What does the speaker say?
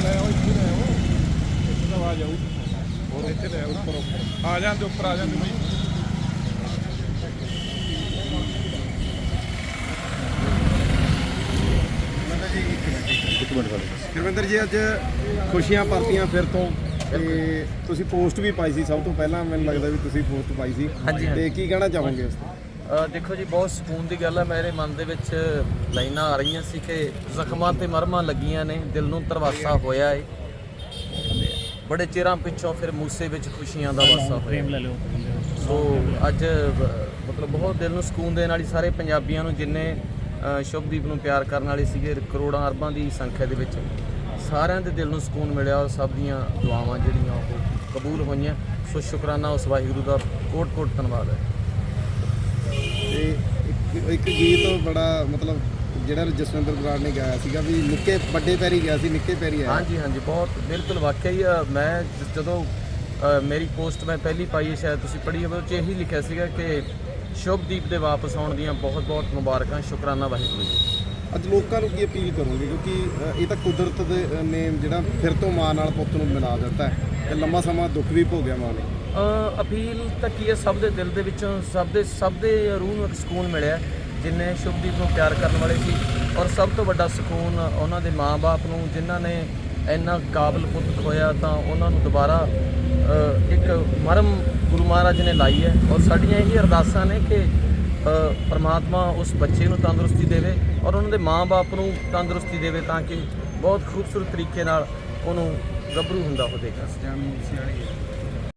ਲੈ ਜੀ ਅੱਜ ਖੁਸ਼ੀਆਂ ਪਰਤੀਆਂ ਫਿਰ ਤੋਂ। ਤੇ ਤੁਸੀਂ ਪੋਸਟ ਵੀ ਪਾਈ ਸੀ ਸਭ ਤੋਂ ਪਹਿਲਾਂ ਮੈਨੂੰ ਲੱਗਦਾ ਵੀ ਤੁਸੀਂ ਪੋਸਟ ਪਾਈ ਸੀ। ਤੇ ਕੀ ਕਹਿਣਾ ਚਾਹੋਗੇ ਉਸ ਤੇ? ਦੇਖੋ ਜੀ ਬਹੁਤ ਸਕੂਨ ਦੀ ਗੱਲ ਹੈ। ਮੇਰੇ ਮਨ ਦੇ ਵਿੱਚ ਲਾਈਨਾਂ ਆ ਰਹੀਆਂ ਸੀ ਕਿ ਜ਼ਖਮਾਂ ਤੇ ਮਰਮਾਂ ਲੱਗੀਆਂ ਨੇ ਦਿਲ ਨੂੰ ਤਰਵਾਸਾ ਹੋਇਆ ਏ। ਬੜੇ ਚਿਰਾਂ ਪਿੱਛੋਂ ਫਿਰ ਮੂਸੇ ਵਿੱਚ ਖੁਸ਼ੀਆਂ ਦਾ ਵਾਸਾ ਹੋਇਆ। ਸੋ ਅੱਜ ਮਤਲਬ ਬਹੁਤ ਦਿਲ ਨੂੰ ਸਕੂਨ ਦੇਣ ਵਾਲੀ ਸਾਰੇ ਪੰਜਾਬੀਆਂ ਨੂੰ ਜਿੰਨੇ ਸ਼ੁਭਦੀਪ ਨੂੰ ਪਿਆਰ ਕਰਨ ਵਾਲੇ ਸੀਗੇ ਕਰੋੜਾਂ ਅਰਬਾਂ ਦੀ ਸੰਖਿਆ ਦੇ ਵਿੱਚ ਸਾਰਿਆਂ ਦੇ ਦਿਲ ਨੂੰ ਸਕੂਨ ਮਿਲਿਆ। ਔਰ ਸਭ ਦੀਆਂ ਦੁਆਵਾਂ ਜਿਹੜੀਆਂ ਉਹ ਕਬੂਲ ਹੋਈਆਂ। ਸੋ ਸ਼ੁਕਰਾਨਾ ਉਸ ਵਾਹਿਗੁਰੂ ਦਾ। ਕੋਟ ਕੋਟ ਧੰਨਵਾਦ ਹੈ। ਇੱਕ ਗੀਤ ਬੜਾ ਮਤਲਬ ਜਿਹੜਾ ਜਸਵਿੰਦਰ ਬਰਾੜ ਨੇ ਗਾਇਆ ਸੀਗਾ ਵੀ ਨਿੱਕੇ ਵੱਡੇ ਪੈਰੀ ਗਿਆ ਸੀ ਨਿੱਕੇ ਪੈਰੀ ਆਇਆ। ਹਾਂਜੀ ਹਾਂਜੀ ਬਹੁਤ ਬਿਲਕੁਲ ਵਾਕਿਆ ਹੀ ਆ, ਮੈਂ ਜ- ਜਦੋਂ ਅ, ਮੇਰੀ ਪੋਸਟ ਮੈਂ ਪਹਿਲੀ ਪਾਈ ਹੈ ਸ਼ਾਇਦ ਤੁਸੀਂ ਪੜ੍ਹੀ ਹੋਵੇ ਉਹ 'ਚ ਇਹੀ ਲਿਖਿਆ ਸੀਗਾ ਕਿ ਸ਼ੁਭਦੀਪ ਦੇ ਵਾਪਸ ਆਉਣ ਦੀਆਂ ਬਹੁਤ ਬਹੁਤ ਮੁਬਾਰਕਾਂ ਸ਼ੁਕਰਾਨਾ ਵਾਹਿਗੁਰੂ ਜੀ। ਅੱਜ ਲੋਕਾਂ ਨੂੰ ਕੀ ਅਪੀਲ ਕਰੋਗੇ? ਕਿਉਂਕਿ ਅ, ਇਹ ਤਾਂ ਕੁਦਰਤ ਦੇ ਅ, ਨੇ ਜਿਹੜਾ ਫਿਰ ਤੋਂ ਮਾਂ ਨਾਲ ਪੁੱਤ ਨੂੰ ਮਿਲਾ ਦਿੱਤਾ ਹੈ ਤੇ ਲੰਮਾ ਸਮਾਂ ਦੁੱਖ ਵੀ ਭੋਗਿਆ ਮਾਂ ਨੇ। ਅ, ਅਪੀਲ ਤਾਂ ਕੀ ਹੈ ਸਭ ਦੇ ਦਿਲ ਦੇ ਵਿੱਚੋਂ ਸਭ ਦੇ ਸਭ ਦੇ ਰੂਹ ਨੂੰ ਇੱਕ ਸਕੂਨ ਮਿਲਿਆ ਜਿਨ੍ਹਾਂ ਸ਼ੁਭਦੀਪ ਨੂੰ ਪਿਆਰ ਕਰਨ ਵਾਲੇ ਸੀ ਔਰ ਸਭ ਤੋਂ ਵੱਡਾ ਸਕੂਨ ਉਹਨਾਂ ਦੇ ਮਾਪੇ ਨੂੰ, ਜਿਨ੍ਹਾਂ ਨੇ ਇੰਨਾ ਕਾਬਲ ਪੁੱਤ ਹੋਇਆ ਤਾਂ ਉਹਨਾਂ ਨੂੰ ਦੁਬਾਰਾ ਇੱਕ ਮਰਮ ਗੁਰੂ ਮਹਾਰਾਜ ਨੇ ਲਾਈ ਹੈ ਔਰ ਸਾਡੀਆਂ ਇਹ ਅਰਦਾਸਾਂ ਨੇ ਕਿ ਪਰਮਾਤਮਾ ਉਸ ਬੱਚੇ ਨੂੰ ਤੰਦਰੁਸਤੀ ਦੇਵੇ ਔਰ ਉਹਨਾਂ ਦੇ ਮਾਪੇ ਨੂੰ ਤੰਦਰੁਸਤੀ ਦੇਵੇ ਤਾਂ ਕਿ ਬਹੁਤ ਖੂਬਸੂਰਤ ਤਰੀਕੇ ਨਾਲ ਉਹਨੂੰ ਗੱਭਰੂ ਹੁੰਦਾ ਉਹ ਦੇਖਾ